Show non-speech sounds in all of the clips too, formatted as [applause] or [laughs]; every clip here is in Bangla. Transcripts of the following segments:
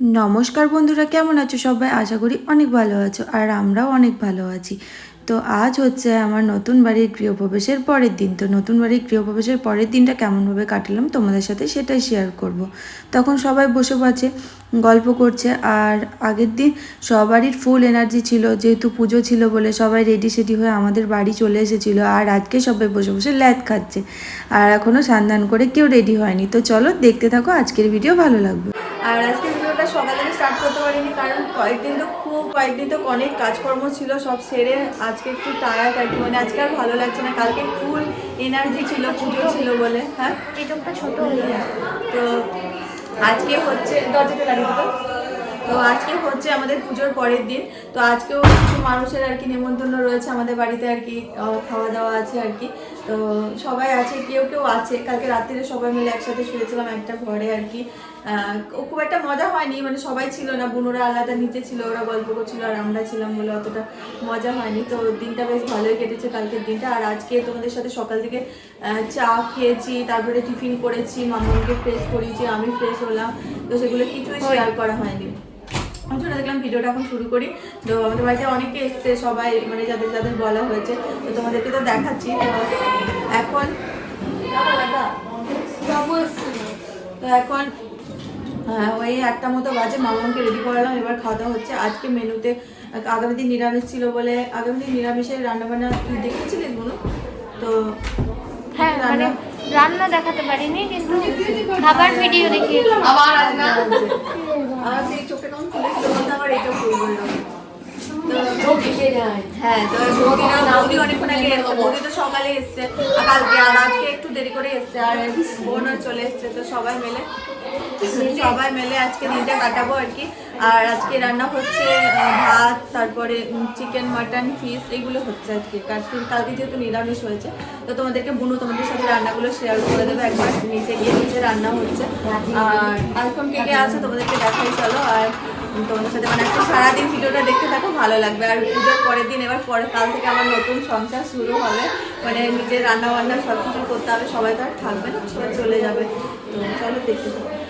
নমস্কার বন্ধুরা, কেমন আছো সবাই? আশা করি অনেক ভালো আছো আর আমরাও অনেক ভালো আছি। তো আজ হচ্ছে আমার নতুন বাড়ির গৃহপ্রবেশের পরের দিন। তো নতুন বাড়ির গৃহপ্রবেশের পরের দিনটা কেমনভাবে কাটালাম তোমাদের সাথে সেটাই শেয়ার করব। তখন সবাই বসে আছে গল্প করছে আর আগের দিন সবারই ফুল এনার্জি ছিল, যেহেতু পুজো ছিল বলে সবাই রেডি সেডি হয়ে আমাদের বাড়ি চলে এসেছিল আর আজকে সবাই বসে বসে ল্যাদ খাচ্ছে আর এখনও সান্দান করে কেউ রেডি হয়নি। তো চলো দেখতে থাকো আজকের ভিডিও ভালো লাগবে। আর আজকে ভিডিওটা সকাল থেকে স্টার্ট করতে পারিনি কারণ কয়েকদিন তো খুব কয়েকদিন তো অনেক কাজকর্ম ছিল সব সেরে আজকে একটু টায়ার্ড আর মানে আজকে আর ভালো লাগছে না কালকে ফুল এনার্জি ছিল পুজো ছিল বলে হ্যাঁ? ছোট তো আজকে হচ্ছে দাঁড়িয়ে তো তো আজকে হচ্ছে আমাদের পুজোর পরের দিন তো আজকেও কিছু মানুষের আর কি নেমন্তন্ন রয়েছে আমাদের বাড়িতে আর কি খাওয়া দাওয়া আছে আর কি তো সবাই আছে কেউ কেউ আছে কালকে রাত্রিরে সবাই মিলে একসাথে শুয়েছিলাম একটা ঘরে আর কি খুব একটা মজা হয়নি মানে সবাই ছিল না বুনোরা আলাদা নিচে ছিল ওরা গল্প করছিল আর আমরা ছিলাম বলে অতটা মজা হয়নি। তো দিনটা বেশ ভালোই কেটেছে কালকের দিনটা। আর আজকে তোমাদের সাথে সকাল থেকে চা খেয়েছি তারপরে টিফিন করেছি মামাকে ফ্রেশ করিয়েছি আমি ফ্রেশ হলাম। তো সেগুলো কিছুই শেয়ার করা হয়নি। জন্য দেখলাম ভিডিওটা এখন শুরু করি। তো আমাদের বাড়িতে অনেকে এসছে সবাই মানে যাদের যাদের বলা হয়েছে। তো তোমাদেরকে তো দেখাচ্ছি। তো এখন তো এখন হ্যাঁ ওই একটা মতো বাজে মামাকে রেডি করালাম। এবার খাওয়া দাওয়া হচ্ছে। আজকে মেনুতে আগামী দিন নিরামিষ ছিল বলে আগামী দিন নিরামিষের রান্নাবান্না তুই দেখেছিলিস বলো তো হ্যাঁ রান্না রান্না দেখাতে পারিনি কিন্তু খাবার ভিডিও দেখি। আবার আমার সেই চোখটা কেমন খুলেছিল আমার আবার এটা বলল আর চলে তো সবাই মিলে সবাই মিলে আজকে দিনটা কাটাবো আর কি আর আজকে রান্না হচ্ছে ভাত তারপরে চিকেন মাটন ফিশ এগুলো হচ্ছে আজকে কালকে কালকে যেহেতু নিরামিষ হয়েছে তো তোমাদেরকে বুনু তোমাদের সাথে রান্নাগুলো শেয়ার করে দেবে একবার নিচে গিয়ে নিচে রান্না হচ্ছে আর এখন কে কে আছে তোমাদেরকে দেখাই, চলো। আর তোমাদের সাথে মানে একটা সারাদিন ভিডিওটা দেখতে থাকো, ভালো লাগবে। আর পুজোর পরের দিন, এবার পরে কাল থেকে আমার নতুন সংসার শুরু হবে। মানে নিজের রান্না বান্না সব কিছু করতে হবে, সবাই তো আর থাকবে না সবাই চলে যাবে। তো চলো দেখতে থাকো।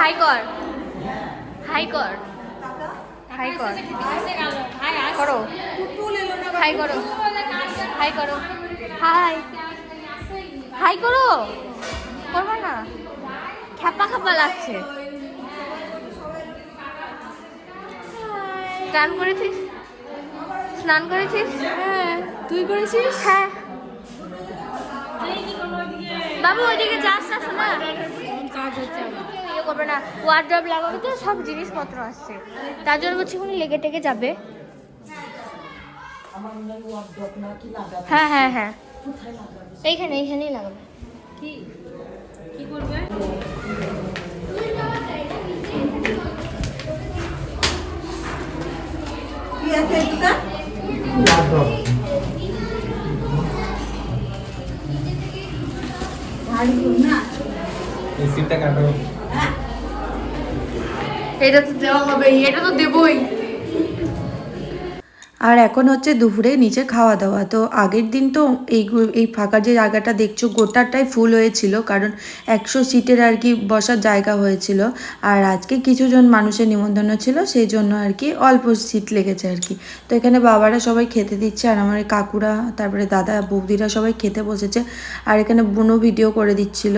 হাই কর। হাই কর হাই কর। করো হাই করো হাই করো। হাই হাই করো। করব না? খ্যাপা খ্যাপা লাগছে। স্নান করেছিস? স্নান করেছিস? হ্যাঁ। তুই করেছিস? হ্যাঁ। বাবু ওইদিকে যাস না শোনা ইয়ে করবে না ওয়ার্ড্রপ লাগাবে তো সব জিনিসপত্র আসছে। তার জন্য বলছি উনি লেগে টেগে যাবে। হ্যাঁ হ্যাঁ হ্যাঁ। এইখানে এইখানেই লাগাবে। কি আছে এটা সিটটা কাটো। এটা তো দেওয়া হবে এটা তো দেবই। আর এখন হচ্ছে দুপুরে নিচে খাওয়া দাওয়া। তো আগের দিন তো এই এই ফাঁকা যে জায়গাটা দেখছ, গোটাটাই ফুল হয়েছিল, কারণ একশো সিটের আর কি বসার জায়গা হয়েছিল। আর আজকে কিছুজন মানুষের নিমন্ত্রণ ছিল, সেই জন্য আর কি অল্প সিট লেগেছে আর কি। তো এখানে বাবারা সবাই খেতে দিচ্ছে, আর আমার কাকুরা, তারপরে দাদা, বৌদিরা সবাই খেতে বসেছে। আর এখানে বোনও ভিডিও করে দিচ্ছিল।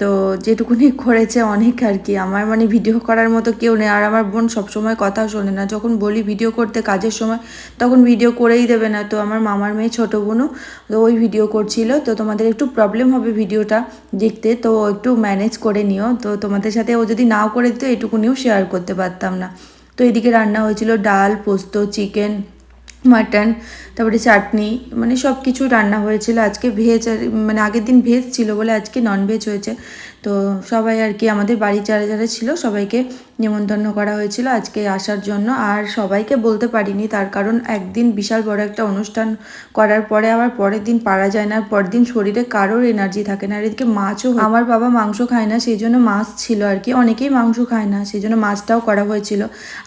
তো যেটুকুনি [laughs] করেছে অনেক আর কি। আমার মানে ভিডিও করার মতো কেউ নেই। আর আমার বোন সবসময় কথা শোনে না। যখন বলি ভিডিও করতে কাজের সময় তখন ভিডিও করেই দেবে না। তো আমার মামার মেয়ে ছোটো বোনও, তো ওই ভিডিও করছিল। তো তোমাদের একটু প্রবলেম হবে ভিডিওটা দেখতে, তো একটু ম্যানেজ করে নিও। তো তোমাদের সাথে ও যদি নাও করে দিত, এটুকুনিও শেয়ার করতে পারতাম না। তো এদিকে রান্না হয়েছিল ডাল, পোস্ত চিকেন মাটন তারপরে চাটনি মানে সব কিছু রান্না হয়েছিল। আজকে ভেজ মানে আগের দিন ভেজ ছিল বলে আজকে নন ভেজ হয়েছে। তো সবাই আর কি আমাদের বাড়ি যারা যারা ছিল সবাইকে নিমন্ত্রণ করা হয়েছিল আজকে আসার জন্য। আর সবাইকে বলতে পারিনি, তার কারণ একদিন বিশাল বড় একটা অনুষ্ঠান করার পরে আবার পরের দিন পারা যায় না পরের দিন শরীরে কারোর এনার্জি থাকে না। আর এদিকে মাছও আমার বাবা মাংস খায় না সেই জন্য মাছ ছিল আর কি। অনেকেই মাংস খায় না সেই জন্য মাছটাও করা হয়েছিল।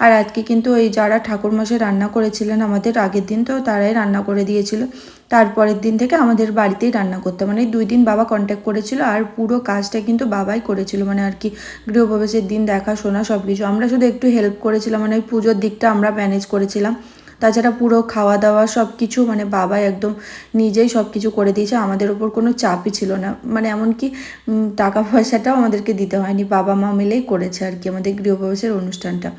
আর আজকে কিন্তু এই যারা ঠাকুরমশাই রান্না করেছিলেন আমাদের আগের দিন তো তারাই রান্না করে দিয়েছিল। তারপরের দিন থেকে আমাদের বাড়িতেই রান্না করতে মানে দুই দিন বাবা কন্ট্যাক্ট করেছিল আর পুরো কাজটা কিন্তু বাবাই করেছিল। মানে আর কি গৃহপ্রবেশের দিন দেখাশোনা সব কিছু আমরা শুধু একটু হেল্প করেছিলাম। মানে ওই পুজোর দিকটা আমরা ম্যানেজ করেছিলাম। তাছাড়া পুরো খাওয়া দাওয়া সব কিছু মানে বাবা একদম নিজেই সব কিছু করে দিয়েছে। আমাদের ওপর কোনো চাপই ছিল না। মানে এমনকি টাকা পয়সাটাও আমাদেরকে দিতে হয়নি। বাবা মা মিলেই করেছে আর কি আমাদের গৃহপ্রবেশের অনুষ্ঠানটা।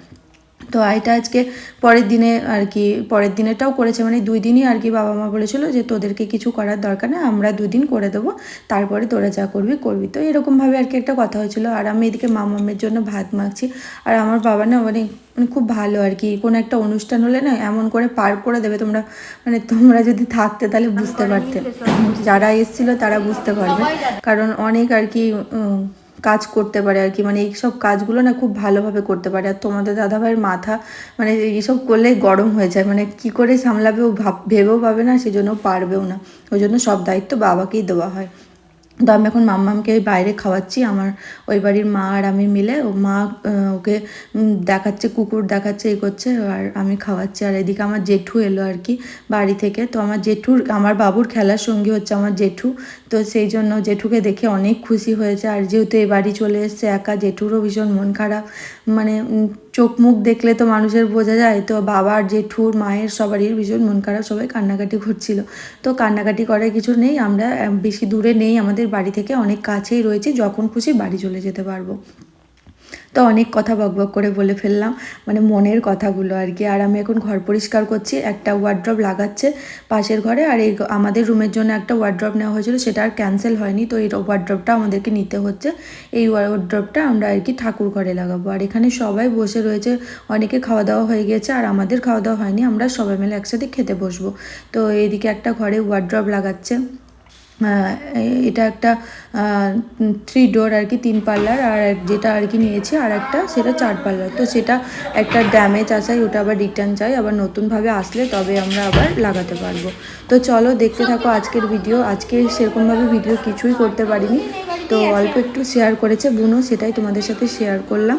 তো এটা আজকে পরের দিনে আর কি, পরের দিনেরটাও করেছে মানে দুই দিনই আর কি বাবা মা বলেছিল যে তোদেরকে কিছু করার দরকার নেই, আমরা দুই দিন করে দেবো, তারপরে তোরা যা করবি করবি। তো এরকমভাবে আর কি একটা কথা হয়েছিল। আর আমি এদিকে মামামের জন্য ভাত মাখছি। আর আমার বাবা না মানে মানে খুব ভালো আর কি, কোনো একটা অনুষ্ঠান হলে না এমন করে পার করে দেবে তোমরা মানে তোমরা যদি থাকতে তাহলে বুঝতে পারতে। যারা এসেছিল তারা বুঝতে পারবে। কারণ অনেক আর কি কাজ করতে পারে আর কি। মানে এইসব কাজগুলো না খুব ভালোভাবে করতে পারে। আর তোমাদের দাদাভাইয়ের মাথা মানে এইসব করলে গরম হয়ে যায়। মানে কি করে সামলাবে ও ভাব, ভেবেও পাবে না, সেজন্য পারবেও না। ওই জন্য সব দায়িত্ব বাবাকেই দেওয়া হয়। তো আমি এখন মাম্মামকে বাইরে খাওয়াচ্ছি। আমার ওই বাড়ির মা আর আমি মিলে ও মা ওকে দেখাচ্ছে, কুকুর দেখাচ্ছে এই করছে, আর আমি খাওয়াচ্ছি। আর এদিকে আমার জেঠু এলো আর কি বাড়ি থেকে। তো আমার জেঠুর, আমার বাবুর খেলার সঙ্গী হচ্ছে আমার জেঠু। তো সেই জন্য জেঠুকে দেখে অনেক খুশি হয়েছে। আর যেহেতু এ বাড়ি চলে এসছে একা, জেঠুরও ভীষণ মন খারাপ। মানে চোখ মুখ দেখলে তো মানুষের বোঝা যায়। তো বাবার জেঠুর মায়ের সবারই ভীষণ মন খারাপ, সবাই কান্নাকাটি ঘুরছিল তো কান্নাকাটি করার কিছু নেই, আমরা বেশি দূরে নেই। আমাদের বাড়ি থেকে অনেক কাছেই রয়েছে। যখন খুশি বাড়ি চলে যেতে পারব। তো অনেক কথা বকবক করে বলে ফেললাম মানে মনের কথাগুলো আর কি। আর আমি এখন ঘর পরিষ্কার করছি, একটা ওয়ার্ড্রপ লাগাচ্ছে পাশের ঘরে, আর এই আমাদের রুমের জন্য একটা ওয়ার্ড্রপ নেওয়া হয়েছিল, সেটা আর ক্যান্সেল হয়নি। তো এই ওয়ার্ড্রপটা আমাদেরকে নিতে হচ্ছে, এই ওয়ার্ড্রপটা আমরা আর কি ঠাকুর ঘরে লাগাবো। আর এখানে সবাই বসে রয়েছে, অনেকে খাওয়া দাওয়া হয়ে গেছে আর আমাদের খাওয়া দাওয়া হয়নি, আমরা সবাই মিলে একসাথে খেতে বসবো। তো এইদিকে একটা ঘরে ওয়ার্ড্রপ লাগাচ্ছে। এটা একটা থ্রি ডোর আর কি, তিন পাল্লার, আর যেটা আর কি নিয়েছি, আর একটা সেটা চার পাল্লার। তো সেটা একটা ড্যামেজ আসায় ওটা আবার রিটার্ন চাই, আবার নতুনভাবে আসলে তবে আমরা আবার লাগাতে পারব। তো চলো দেখতে থাকো আজকের ভিডিও আজকে সেরকমভাবে ভিডিও কিছুই করতে পারিনি। তো অল্প একটু শেয়ার করেছে বুনো, সেটাই তোমাদের সাথে শেয়ার করলাম।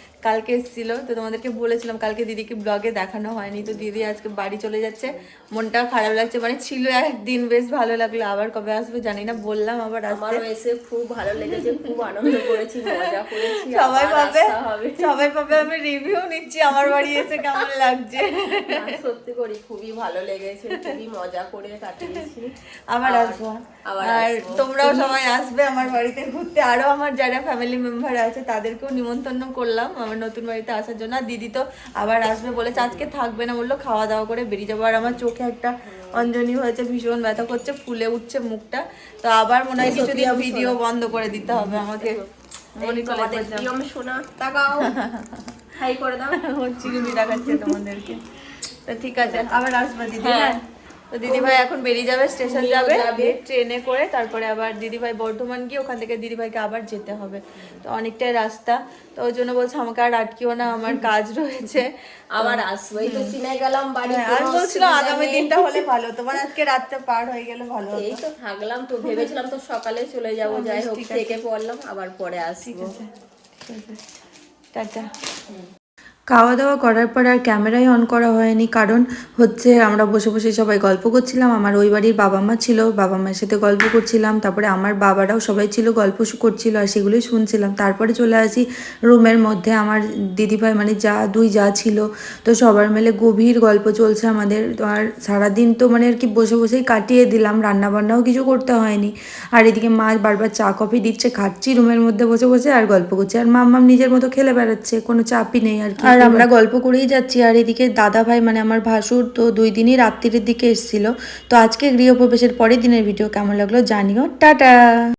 কালকে এসেছিল তো তোমাদেরকে বলেছিলাম কালকে দিদিকে ব্লগে দেখানো হয়নি তো দিদি আজকে বাড়ি চলে যাচ্ছে। মনটা খারাপ লাগছে মানে ছিল একদিন বেশ ভালো লাগল আবার কবে আসবে জানি না বললাম আবার আমারও এসে খুব ভালো লেগেছে খুব আনন্দ করেছি মজা করেছি [laughs] সবাই পাবে সবাই পাবে আমি রিভিউ নিচ্ছি আমার বাড়ি এসে কেমন লাগছে। সত্যি করি খুবই ভালো লেগেছে খুবই মজা করে কাটিয়েছি। আবার আসব। আর তোমরাও সবাই আসবে আমার বাড়িতে ঘুরতে আরও আমার যারা ফ্যামিলি মেম্বার আছে তাদেরকেও নিমন্ত্রণ করলাম আমার নতুন বাড়িতে আসার জন্য। আর দিদি তো আবার আসবে বলেছে আজকে থাকবে না। বলল খাওয়া দাওয়া করে বেরিয়ে যাব। আর আমার চোখে একটা অঞ্জনি হয়েছে ভীষণ ব্যথা করছে ফুলে উঠছে মুখটা। তো আবার মনে হয় কিছুদিন ভিডিও বন্ধ করে দিতে হবে আমাকে। হাই করে দাও। [laughs] ও চিরুনি দেখাচ্ছে তোমাদেরকে। তো ঠিক আছে আবার আসব দিদি হ্যাঁ। তো দিদিভাই এখন বেরিয়ে যাবে স্টেশন যাবে। ট্রেনে করে তারপরে আবার দিদিভাই বর্ধমান গিয়ে ওখান থেকে দিদিভাইকে আবার যেতে হবে। তো অনেকটাই রাস্তা। তো ওই জন্য বলছে আমাকে আর আটকিও না আমার [laughs] কাজ রয়েছে। আবার আসব এই তো চিনে গেলাম বাড়ি আমি বলছিলাম আগামী দিনটা হলে ভালো তোমার আজকে রাতটা পার হয়ে গেলে ভালো এই তো থাকলাম তো ভেবেছিলাম তো সকালে চলে যাব যাই হোক থেকে পড়লাম আবার পরে আসব। টাটা। খাওয়া দাওয়া করার পর আর ক্যামেরাই অন করা হয়নি। কারণ হচ্ছে আমরা বসে বসে সবাই গল্প করছিলাম। আমার ওই বাড়ির বাবা মা ছিল বাবা মায়ের সাথে গল্প করছিলাম। তারপরে আমার বাবারাও সবাই ছিল, গল্প করছিল আর সেগুলোই শুনছিলাম। তারপরে চলে আসি রুমের মধ্যে। আমার দিদিভাই মানে যা, দুই যা ছিল। তো সবার মিলে গভীর গল্প চলছে আমাদের। তো আর সারাদিন তো মানে আর কি বসে বসেই কাটিয়ে দিলাম। রান্না বান্নাও কিছু করতে হয়নি। আর এদিকে মা বারবার চা, কফি দিচ্ছে। খাচ্ছি রুমের মধ্যে বসে বসে আর গল্প করছি। আর মাম্মাম নিজের মতো খেলে বেড়াচ্ছে। কোনো চাপই নেই আর কি। আর আমরা গল্প করেই যাচ্ছি। আর এদিকে দাদা ভাই মানে আমার ভাসুর, তো দুই দিনই রাত্রির দিকে এসেছিল। তো আজকে গৃহপ্রবেশের পরের দিনের ভিডিও কেমন লাগল জানিও। টাটা!